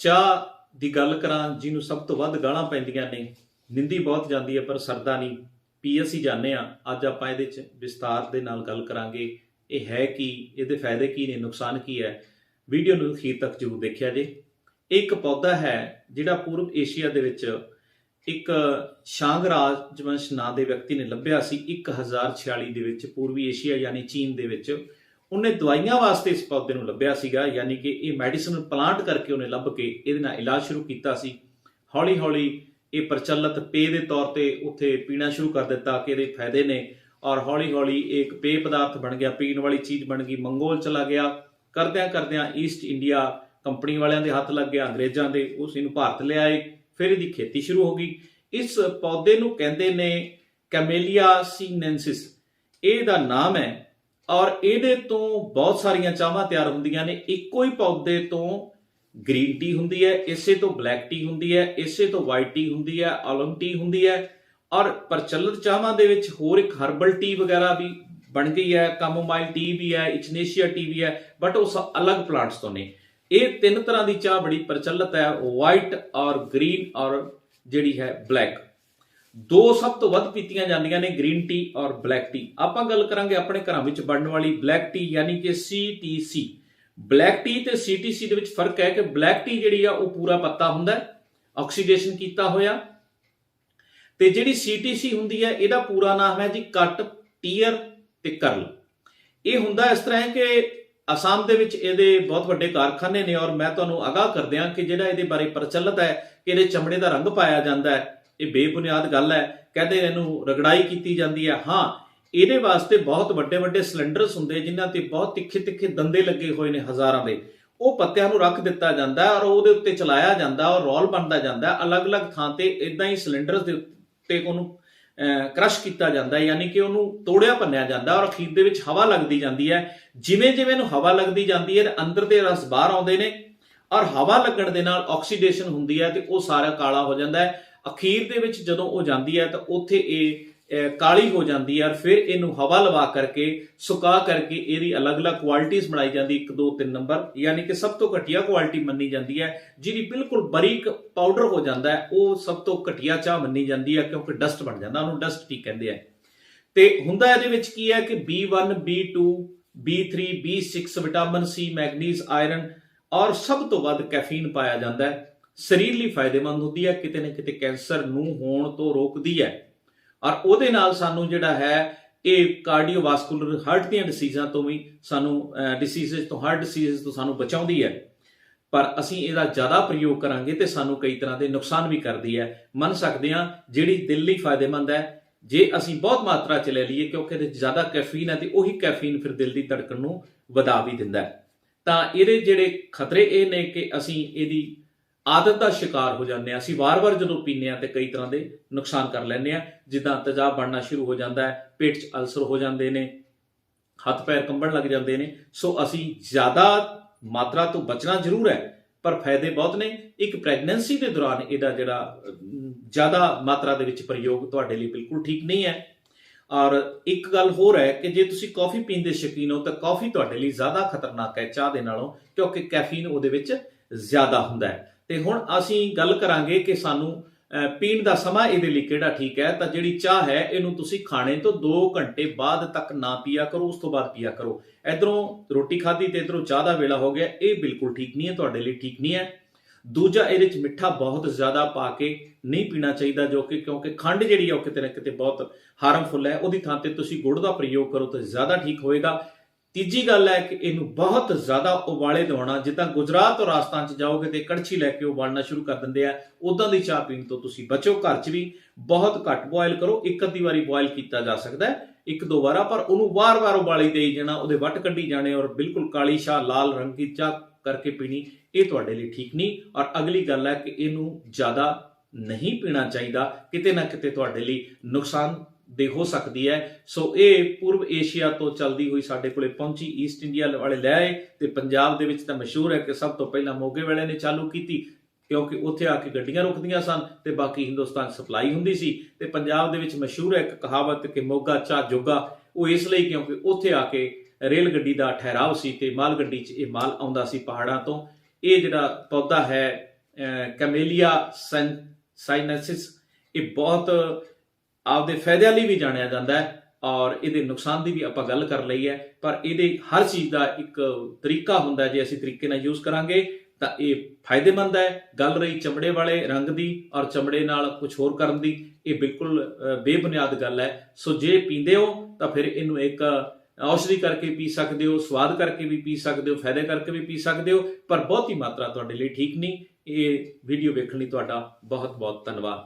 ਚਾਹ ਦੀ ਗੱਲ ਕਰਾਂ ਜਿਹਨੂੰ ਸਭ ਤੋਂ ਵੱਧ ਗਾਲਾਂ ਪੈਂਦੀਆਂ ਨੇ, ਨਿੰਦੀ ਬਹੁਤ ਜਾਂਦੀ ਹੈ ਪਰ ਸਰਦਾ ਨਹੀਂ। ਪੀ ਅਸੀਂ ਜਾਣਦੇ ਆ ਅੱਜ ਆਪਾਂ ਇਹਦੇ ਚ ਵਿਸਤਾਰ ਦੇ ਨਾਲ ਗੱਲ ਕਰਾਂਗੇ। ਇਹ ਹੈ ਕੀ? ਇਹਦੇ ਫਾਇਦੇ ਕੀ ਨੇ? ਨੁਕਸਾਨ ਕੀ ਹੈ? ਵੀਡੀਓ ਨੂੰ ਅਖੀਰ ਤੱਕ ਜ਼ਰੂਰ ਦੇਖਿਆ ਜੇ। ਇਹ ਇੱਕ ਪੌਦਾ ਹੈ ਜਿਹੜਾ ਪੂਰਬ ਏਸ਼ੀਆ ਦੇ ਵਿੱਚ ਇੱਕ ਸ਼ਾਂਗ ਰਾਜਵੰਸ਼ ਨਾਂ ਦੇ ਵਿਅਕਤੀ ਨੇ ਲੱਭਿਆ ਸੀ। 1046 ਦੇ ਵਿੱਚ, ਪੂਰਬੀ ਏਸ਼ੀਆ ਯਾਨੀ ਚੀਨ ਦੇ ਵਿੱਚ। ਉਹਨੇ ਦਵਾਈਆਂ ਵਾਸਤੇ ਇਸ ਪੌਦੇ ਨੂੰ ਲੱਭਿਆ ਸੀਗਾ, ਯਾਨੀ ਕਿ ਇਹ ਮੈਡੀਸਨ ਪਲਾਂਟ ਕਰਕੇ ਉਹਨੇ ਲੱਭ ਕੇ ਇਹਦੇ ਨਾਲ ਇਲਾਜ ਸ਼ੁਰੂ ਕੀਤਾ ਸੀ। ਹੌਲੀ ਹੌਲੀ ਇਹ ਪ੍ਰਚਲਿਤ ਪੇ ਦੇ ਤੌਰ ਤੇ ਉੱਥੇ ਪੀਣਾ ਸ਼ੁਰੂ ਕਰ ਦਿੱਤਾ ਕਿ ਇਹਦੇ ਫਾਇਦੇ ਨੇ ਔਰ ਹੌਲੀ ਹੌਲੀ ਇਹ ਇੱਕ ਪੇ ਪਦਾਰਥ ਬਣ ਗਿਆ, ਪੀਣ ਵਾਲੀ ਚੀਜ਼ ਬਣ ਗਈ, ਮੰਗੋਲ ਚਲਾ ਗਿਆ। ਕਰਦਿਆਂ ਕਰਦਿਆਂ ਈਸਟ ਇੰਡੀਆ ਕੰਪਨੀ ਵਾਲਿਆਂ ਦੇ ਹੱਥ ਲੱਗ ਗਿਆ, ਅੰਗਰੇਜ਼ਾਂ ਦੇ ਉਸ ਇਹਨੂੰ ਭਾਰਤ ਲਿਆਏ ਫਿਰ ਇਹਦੀ ਖੇਤੀ ਸ਼ੁਰੂ ਹੋ ਗਈ। ਇਸ ਪੌਦੇ ਨੂੰ ਕਹਿੰਦੇ ਨੇ ਕੈਮੇਲੀਆ ਸੀਨੈਂਸਿਸ ਇਹ ਦਾ ਨਾਮ ਹੈ ਔਰ ਇਹਦੇ ਤੋਂ ਬਹੁਤ ਸਾਰੀਆਂ ਚਾਹਾਂ ਤਿਆਰ ਹੁੰਦੀਆਂ ਨੇ। ਇੱਕੋ ਹੀ ਪੌਦੇ ਤੋਂ ਗ੍ਰੀਨ ਟੀ ਹੁੰਦੀ ਹੈ, ਇਸੇ ਤੋਂ ਬਲੈਕ ਟੀ ਹੁੰਦੀ ਹੈ, ਇਸੇ ਤੋਂ ਵਾਈਟ ਟੀ ਹੁੰਦੀ ਹੈ, ਆਲਮ ਟੀ ਹੁੰਦੀ ਹੈ। ਔਰ ਪ੍ਰਚਲਿਤ ਚਾਹਾਂ ਦੇ ਵਿੱਚ ਹੋਰ ਇੱਕ ਹਰਬਲ ਟੀ ਵਗੈਰਾ ਵੀ ਬਣ ਗਈ ਹੈ, ਕਾਮੋਮਾਈਲ ਟੀ ਵੀ ਹੈ, ਇਚਨੇਸ਼ੀਆ ਟੀ ਵੀ ਹੈ ਬਟ ਉਹ ਸਭ ਅਲੱਗ ਪਲਾਂਟਸ ਤੋਂ ਨੇ। ਇਹ ਤਿੰਨ ਤਰ੍ਹਾਂ ਦੀ ਚਾਹ ਬੜੀ ਪ੍ਰਚਲਿਤ ਹੈ ਵਾਈਟ ਔਰ ਗ੍ਰੀਨ ਔਰ ਜਿਹੜੀ ਹੈ ਬਲੈਕ ਦੋ ਸਭ ਤੋਂ ਵੱਧ ਪੀਤੀਆਂ ਜਾਂਦੀਆਂ ਨੇ ਗ੍ਰੀਨ ਟੀ ਔਰ ਬਲੈਕ ਟੀ। ਆਪਾਂ ਗੱਲ ਕਰਾਂਗੇ ਆਪਣੇ ਘਰਾਂ ਵਿੱਚ ਬਣਨ ਵਾਲੀ ਬਲੈਕ ਟੀ, ਯਾਨੀ ਕਿ CTC ਬਲੈਕ ਟੀ ਤੇ CTC ਦੇ ਵਿੱਚ ਫ਼ਰਕ ਹੈ ਕਿ ਬਲੈਕ ਟੀ ਜਿਹੜੀ ਆ, ਉਹ ਪੂਰਾ ਪੱਤਾ ਹੁੰਦਾ ਹੈ, ਆਕਸੀਡੇਸ਼ਨ ਕੀਤਾ ਹੋਇਆ। ਤੇ ਜਿਹੜੀ CTC ਹੁੰਦੀ ਹੈ, ਇਹਦਾ ਪੂਰਾ ਨਾਮ ਹੈ ਜੀ ਕੱਟ, ਟੀਅਰ ਤੇ ਕਰਲ। ਇਹ ਹੁੰਦਾ ਇਸ ਤਰ੍ਹਾਂ ਹੈ ਕਿ ਅਸਾਮ ਦੇ ਵਿੱਚ ਇਹਦੇ ਬਹੁਤ ਵੱਡੇ ਕਾਰਖਾਨੇ ਨੇ ਔਰ ਮੈਂ ਤੁਹਾਨੂੰ ਆਗਾਹ ਕਰ ਦਿਆਂ ਕਿ ਜਿਹੜਾ ਇਹਦੇ ਬਾਰੇ ਪ੍ਰਚਲਿਤ ਹੈ, ਕਿ ਇਹਦੇ ਚਮੜੇ ਦਾ ਰੰਗ ਪਾਇਆ ਜਾਂਦਾ ਹੈ। ਇਹ ਬੇਬੁਨਿਆਦ ਗੱਲ ਹੈ, ਕਹਿੰਦੇ ਇਹਨੂੰ ਰਗੜਾਈ ਕੀਤੀ ਜਾਂਦੀ ਹੈ। ਹਾਂ, ਇਹਦੇ ਵਾਸਤੇ ਬਹੁਤ ਵੱਡੇ ਵੱਡੇ ਸਿਲੰਡਰਸ ਹੁੰਦੇ, ਜਿਨ੍ਹਾਂ ਤੇ ਬਹੁਤ ਤਿੱਖੇ ਤਿੱਖੇ ਦੰਦੇ ਲੱਗੇ ਹੋਏ ਨੇ ਹਜ਼ਾਰਾਂ ਦੇ। ਉਹ ਪੱਤਿਆਂ ਨੂੰ ਰੱਖ ਦਿੱਤਾ ਜਾਂਦਾ ਔਰ ਉਹਦੇ ਉੱਤੇ ਚਲਾਇਆ ਜਾਂਦਾ ਔਰ ਰੋਲ ਬਣਦਾ ਜਾਂਦਾ ਅਲੱਗ-ਅਲੱਗ ਥਾਂ ਤੇ ਇਦਾਂ ਹੀ ਸਿਲੰਡਰਸ ਦੇ ਉੱਤੇ ਉਹਨੂੰ ਕ੍ਰਸ਼ ਕੀਤਾ ਜਾਂਦਾ ਯਾਨੀ ਕਿ ਉਹਨੂੰ ਤੋੜਿਆ ਭੰਨਿਆ ਜਾਂਦਾ ਔਰ ਅਖੀਰ ਦੇ ਵਿੱਚ ਹਵਾ ਲੱਗਦੀ ਜਾਂਦੀ ਹੈ। ਜਿਵੇਂ ਜਿਵੇਂ ਨੂੰ ਹਵਾ ਲੱਗਦੀ ਜਾਂਦੀ ਹੈ, ਅੰਦਰ ਦੇ ਰਸ ਬਾਹਰ ਆਉਂਦੇ ਨੇ ਔਰ ਹਵਾ ਲੱਗਣ ਦੇ ਨਾਲ ਆਕਸੀਡੇਸ਼ਨ ਹੁੰਦੀ ਹੈ ਤੇ ਉਹ ਸਾਰਾ ਕਾਲਾ ਹੋ ਜਾਂਦਾ ਹੈ। ਅਖੀਰ ਦੇ ਵਿੱਚ ਜਦੋਂ ਉਹ ਜਾਂਦੀ ਹੈ ਤਾਂ ਉੱਥੇ ਇਹ ਕਾਲੀ ਹੋ ਜਾਂਦੀ ਹੈ ਔਰ ਫਿਰ ਇਹਨੂੰ ਹਵਾ ਲਵਾ ਕਰਕੇ, ਸੁਕਾ ਕਰਕੇ ਇਹਦੀ ਅਲੱਗ-ਅਲੱਗ ਕੁਆਲਿਟੀਆਂ ਬਣਾਈ ਜਾਂਦੀ 1 2 3 ਨੰਬਰ ਯਾਨੀ ਕਿ ਸਭ ਤੋਂ ਘਟੀਆ ਕੁਆਲਿਟੀ ਮੰਨੀ ਜਾਂਦੀ ਹੈ, ਜਿਹਦੀ ਬਿਲਕੁਲ ਬਰੀਕ ਪਾਊਡਰ ਹੋ ਜਾਂਦਾ ਹੈ, ਉਹ ਸਭ ਤੋਂ ਘਟੀਆ ਚਾਹ ਮੰਨੀ ਜਾਂਦੀ ਹੈ ਕਿਉਂਕਿ ਡਸਟ ਬਣ ਜਾਂਦਾ, ਉਹਨੂੰ ਡਸਟ ਟੀ ਕਹਿੰਦੇ ਆ। ਤੇ ਹੁੰਦਾ ਇਹਦੇ ਵਿੱਚ ਕੀ ਹੈ ਕਿ B1 B2 B3 B6 vitamin C manganese iron ਔਰ ਸਭ ਤੋਂ ਵੱਧ ਕੈਫੀਨ ਪਾਇਆ ਜਾਂਦਾ ਹੈ। ਸਰੀਰ ਲਈ ਫਾਇਦੇਮੰਦ ਹੁੰਦੀ ਹੈ, ਕਿਤੇ ਨਾ ਕਿਤੇ ਕੈਂਸਰ ਨੂੰ ਹੋਣ ਤੋਂ ਰੋਕਦੀ ਹੈ। ਔਰ ਉਹਦੇ ਨਾਲ ਸਾਨੂੰ ਜਿਹੜਾ ਹੈ, ਇਹ ਕਾਰਡੀਓਵਾਸਕੂਲਰ ਹਾਰਟ ਦੀਆਂ ਡਿਸੀਜ਼ਾਂ ਤੋਂ ਵੀ ਸਾਨੂੰ ਡਿਸੀਜ਼ਸ ਤੋਂ ਹਾਰਟ ਡਿਸੀਜ਼ਸ ਤੋਂ ਸਾਨੂੰ ਬਚਾਉਂਦੀ ਹੈ। ਪਰ ਅਸੀਂ ਇਹਦਾ ਜ਼ਿਆਦਾ ਪ੍ਰਯੋਗ ਕਰਾਂਗੇ ਤੇ ਸਾਨੂੰ ਕਈ ਤਰ੍ਹਾਂ ਦੇ ਨੁਕਸਾਨ ਵੀ ਕਰਦੀ ਹੈ। ਮੰਨ ਸਕਦੇ ਹਾਂ, ਜਿਹੜੀ ਦਿਲ ਲਈ ਫਾਇਦੇਮੰਦ ਹੈ, ਜੇ ਅਸੀਂ ਬਹੁਤ ਮਾਤਰਾ ਚ ਲੈ ਲਈਏ, ਕਿਉਂਕਿ ਇਹਦੇ ਜ਼ਿਆਦਾ ਕੈਫੀਨ ਹੈ, ਤੇ ਉਹੀ ਕੈਫੀਨ ਫਿਰ ਦਿਲ ਦੀ ਧੜਕਣ ਨੂੰ ਵਧਾ ਵੀ ਦਿੰਦਾ ਹੈ। ਤਾਂ ਇਹਦੇ ਜਿਹੜੇ ਖਤਰੇ ਇਹ ਨੇ ਕਿ ਅਸੀਂ ਇਹਦੀ ਆਦਤ ਦਾ ਸ਼ਿਕਾਰ ਹੋ ਜਾਂਦੇ ਆ ਅਸੀਂ ਵਾਰ-ਵਾਰ ਜਦੋਂ ਪੀਂਦੇ ਆ ਤੇ ਕਈ ਤਰ੍ਹਾਂ ਦੇ ਨੁਕਸਾਨ ਕਰ ਲੈਂਦੇ ਆ ਜਿੱਦਾਂ ਤੇਜ਼ਾਬ ਬਣਨਾ ਸ਼ੁਰੂ ਹੋ ਜਾਂਦਾ ਹੈ, ਪੇਟ 'ਚ ਅਲਸਰ ਹੋ ਜਾਂਦੇ ਨੇ, ਹੱਥ ਪੈਰ ਕੰਬਣ ਲੱਗ ਜਾਂਦੇ ਨੇ। ਸੋ ਅਸੀਂ ਜ਼ਿਆਦਾ ਮਾਤਰਾ ਤੋਂ ਬਚਣਾ ਜ਼ਰੂਰ ਹੈ, ਪਰ ਫਾਇਦੇ ਬਹੁਤ ਨੇ। ਇੱਕ ਪ੍ਰੈਗਨੈਂਸੀ ਦੇ ਦੌਰਾਨ ਇਹਦਾ ਜਿਹੜਾ ਜ਼ਿਆਦਾ ਮਾਤਰਾ ਦੇ ਵਿੱਚ ਪ੍ਰਯੋਗ ਤੁਹਾਡੇ ਲਈ ਬਿਲਕੁਲ ਠੀਕ ਨਹੀਂ ਹੈ। ਔਰ ਇੱਕ ਗੱਲ ਹੋਰ ਹੈ ਕਿ ਜੇ ਤੁਸੀਂ ਕਾਫੀ ਪੀਣ ਦੇ ਸ਼ੌਕੀਨ ਹੋ ਤਾਂ ਕਾਫੀ ਤੁਹਾਡੇ ਲਈ ਜ਼ਿਆਦਾ ਖਤਰਨਾਕ ਹੈ ਚਾਹ ਦੇ ਨਾਲੋਂ, ਕਿਉਂਕਿ ਕੈਫੀਨ ਉਹਦੇ ਵਿੱਚ ਜ਼ਿਆਦਾ ਹੁੰਦਾ ਹੈ। ਤੇ ਹੁਣ ਅਸੀਂ ਗੱਲ ਕਰਾਂਗੇ ਕਿ ਸਾਨੂੰ ਪੀਣ ਦਾ ਸਮਾਂ ਇਹਦੇ ਲਈ ਕਿਹੜਾ ਠੀਕ ਹੈ। ਤਾਂ ਜਿਹੜੀ ਚਾਹ ਹੈ, ਇਹਨੂੰ ਤੁਸੀਂ ਖਾਣੇ ਤੋਂ 2 ਘੰਟੇ ਬਾਅਦ ਤੱਕ ਨਾ ਪੀਆ ਕਰੋ, ਉਸ ਤੋਂ ਬਾਅਦ ਪੀਆ ਕਰੋ। ਇਧਰੋਂ ਰੋਟੀ ਖਾਧੀ ਤੇ ਇਧਰੋਂ ਚਾਹ ਦਾ ਵੇਲਾ ਹੋ ਗਿਆ। ਇਹ ਬਿਲਕੁਲ ਠੀਕ ਨਹੀਂ ਹੈ, ਤੁਹਾਡੇ ਲਈ ਠੀਕ ਨਹੀਂ ਹੈ। ਦੂਜਾ, ਇਹਦੇ ਵਿੱਚ ਮਿੱਠਾ ਬਹੁਤ ਜ਼ਿਆਦਾ ਪਾ ਕੇ ਨਹੀਂ ਪੀਣਾ ਚਾਹੀਦਾ, ਜੋ ਕਿ ਕਿਉਂਕਿ ਖੰਡ ਜਿਹੜੀ ਆ, ਉਹ ਕਿਤੇ ਨਾ ਕਿਤੇ ਬਹੁਤ ਹਾਰਮਫੁਲ ਹੈ। ਉਹਦੀ ਥਾਂ ਤੇ ਤੁਸੀਂ ਗੁੜ ਦਾ ਪ੍ਰਯੋਗ ਕਰੋ ਤਾਂ ਜ਼ਿਆਦਾ ਠੀਕ ਹੋਏਗਾ। ਤੀਜੀ ਗੱਲ ਹੈ ਕਿ ਇਹਨੂੰ ਬਹੁਤ ਜ਼ਿਆਦਾ ਉਬਾਲੇ ਦਿਵਾਉਣਾ, ਜਿੱਦਾਂ ਗੁਜਰਾਤ ਔਰ ਰਾਜਸਥਾਨ ਚ ਜਾਓਗੇ ਤੇ ਕੜਛੀ ਲੈ ਕੇ ਉਬਾਲਣਾ ਸ਼ੁਰੂ ਕਰ ਦਿੰਦੇ ਆ ਉਦਾਂ ਦੀ ਚਾਹ ਪੀਣ ਤੋਂ ਤੁਸੀਂ ਬਚੋ, ਘਰ 'ਚ ਵੀ ਬਹੁਤ ਘੱਟ ਬੋਇਲ ਕਰੋ, ਇੱਕ ਅੱਧੀ ਵਾਰੀ ਬੋਇਲ ਕੀਤਾ ਜਾ ਸਕਦਾ ਹੈ, ਇੱਕ ਦੋ ਵਾਰਾ, ਪਰ ਉਹਨੂੰ ਵਾਰ-ਵਾਰ ਉਬਾਲੀ ਦੇਈ ਜਾਣਾ, ਉਹਦੇ ਵੱਟ ਕੱਢੀ ਜਾਣੇ ਔਰ ਬਿਲਕੁਲ ਕਾਲੀ ਸ਼ਾਹ, ਲਾਲ ਰੰਗ ਦੀ ਚਾਹ ਕਰਕੇ ਪੀਣੀ, ਇਹ ਤੁਹਾਡੇ ਲਈ ਠੀਕ ਨਹੀਂ ਔਰ ਅਗਲੀ ਗੱਲ ਹੈ ਕਿ ਇਹਨੂੰ ਜ਼ਿਆਦਾ ਨਹੀਂ ਪੀਣਾ ਚਾਹੀਦਾ, ਕਿਤੇ ਨਾ ਕਿਤੇ ਤੁਹਾਡੇ ਲਈ ਨੁਕਸਾਨ ਦੇ ਹੋ ਸਕਦੀ ਹੈ। ਸੋ ਇਹ ਪੂਰਬ ਏਸ਼ੀਆ ਤੋਂ ਚਲਦੀ ਹੋਈ ਸਾਡੇ ਕੋਲੇ ਪਹੁੰਚੀ ਈਸਟ ਇੰਡੀਆ ਵਾਲੇ ਲੈ ਆਏ ਤੇ ਪੰਜਾਬ ਦੇ ਵਿੱਚ ਤਾਂ ਮਸ਼ਹੂਰ ਹੈ ਕਿ ਸਭ ਤੋਂ ਪਹਿਲਾਂ ਮੋਗੇ ਵਾਲਿਆਂ ਨੇ ਚਾਲੂ ਕੀਤੀ ਕਿਉਂਕਿ ਉੱਥੇ ਆ ਕੇ ਗੱਡੀਆਂ ਰੁਕਦੀਆਂ ਸਨ ਤੇ ਬਾਕੀ ਹਿੰਦੁਸਤਾਨ ਸਪਲਾਈ ਹੁੰਦੀ ਸੀ ਤੇ ਪੰਜਾਬ ਦੇ ਵਿੱਚ ਮਸ਼ਹੂਰ ਹੈ ਇੱਕ ਕਹਾਵਤ ਕਿ ਮੋਗਾ ਚਾ ਜੋਗਾ। ਉਹ ਇਸ ਲਈ ਕਿਉਂਕਿ ਉੱਥੇ ਆ ਕੇ ਰੇਲ ਗੱਡੀ ਦਾ ਠਹਿਰਾਵ ਸੀ ਤੇ ਮਾਲ ਗੱਡੀ 'ਚ ਇਹ ਮਾਲ ਆਉਂਦਾ ਸੀ ਪਹਾੜਾਂ ਤੋਂ। ਇਹ ਜਿਹੜਾ ਪੌਦਾ ਹੈ ਕੈਮੇਲੀਆ ਸਾਈਨੈਸਿਸ ਇਹ ਬਹੁਤ ਆਪਦੇ ਫਾਇਦਿਆਂ ਲਈ ਵੀ ਜਾਣਿਆ ਜਾਂਦਾ ਹੈ ਔਰ ਇਹਦੇ ਨੁਕਸਾਨ ਦੀ ਵੀ ਆਪਾਂ ਗੱਲ ਕਰ ਲਈ ਹੈ। ਪਰ ਇਹਦੇ ਹਰ ਚੀਜ਼ ਦਾ ਇੱਕ ਤਰੀਕਾ ਹੁੰਦਾ ਜੇ ਅਸੀਂ ਤਰੀਕੇ ਨਾਲ ਯੂਜ਼ ਕਰਾਂਗੇ, ਤਾਂ ਇਹ ਫਾਇਦੇਮੰਦ ਹੈ। ਗੱਲ ਰਹੀ ਚਮੜੇ ਵਾਲੇ ਰੰਗ ਦੀ ਔਰ ਚਮੜੇ ਨਾਲ ਕੁਝ ਹੋਰ ਕਰਨ ਦੀ, ਇਹ ਬਿਲਕੁਲ ਬੇਬੁਨਿਆਦ ਗੱਲ ਹੈ। ਸੋ ਜੇ ਪੀਂਦੇ ਹੋ, ਤਾਂ ਫਿਰ ਇਹਨੂੰ ਇੱਕ ਔਸ਼ਧੀ ਕਰਕੇ ਪੀ ਸਕਦੇ ਹੋ, ਸਵਾਦ ਕਰਕੇ ਵੀ ਪੀ ਸਕਦੇ ਹੋ, ਫਾਇਦੇ ਕਰਕੇ ਵੀ ਪੀ ਸਕਦੇ ਹੋ, ਪਰ ਬਹੁਤੀ ਮਾਤਰਾ ਤੁਹਾਡੇ ਲਈ ਠੀਕ ਨਹੀਂ। ਇਹ ਵੀਡੀਓ ਵੇਖਣ ਲਈ ਤੁਹਾਡਾ ਬਹੁਤ ਬਹੁਤ ਧੰਨਵਾਦ।